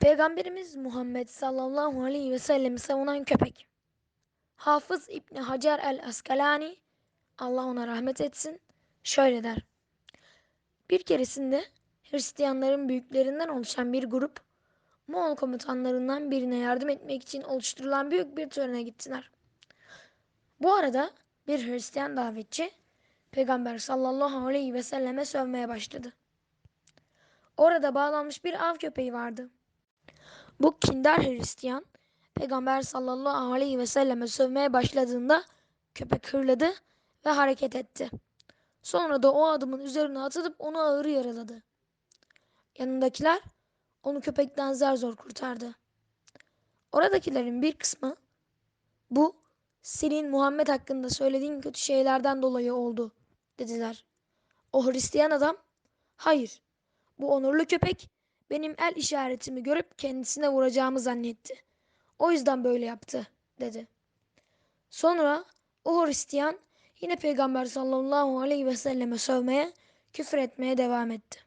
Peygamberimiz Muhammed sallallahu aleyhi ve sellem'i savunan köpek. Hafız İbni Hacer el-Askalani, Allah ona rahmet etsin, şöyle der. Bir keresinde Hristiyanların büyüklerinden oluşan bir grup, Moğol komutanlarından birine yardım etmek için oluşturulan büyük bir törene gittiler. Bu arada bir Hristiyan davetçi, Peygamber sallallahu aleyhi ve selleme sövmeye başladı. Orada bağlanmış bir av köpeği vardı. Bu kindar Hristiyan Peygamber sallallahu aleyhi ve selleme sövmeye başladığında köpek hırladı ve hareket etti. Sonra da o adamın üzerine atılıp onu ağır yaraladı. Yanındakiler onu köpekten zar zor kurtardı. Oradakilerin bir kısmı bu senin Muhammed hakkında söylediğin kötü şeylerden dolayı oldu dediler. O Hristiyan adam hayır bu onurlu köpek benim el işaretimi görüp kendisine vuracağımı zannetti. O yüzden böyle yaptı dedi. Sonra o Hristiyan yine Peygamber sallallahu aleyhi ve selleme sövmeye, küfür etmeye devam etti.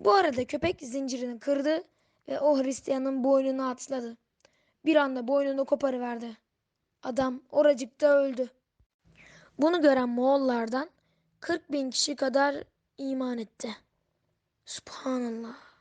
Bu arada köpek zincirini kırdı ve o Hristiyanın boynunu atladı. Bir anda boynunu koparıverdi. Adam oracıkta öldü. Bunu gören Moğollardan 40 bin kişi kadar iman etti. Subhanallah.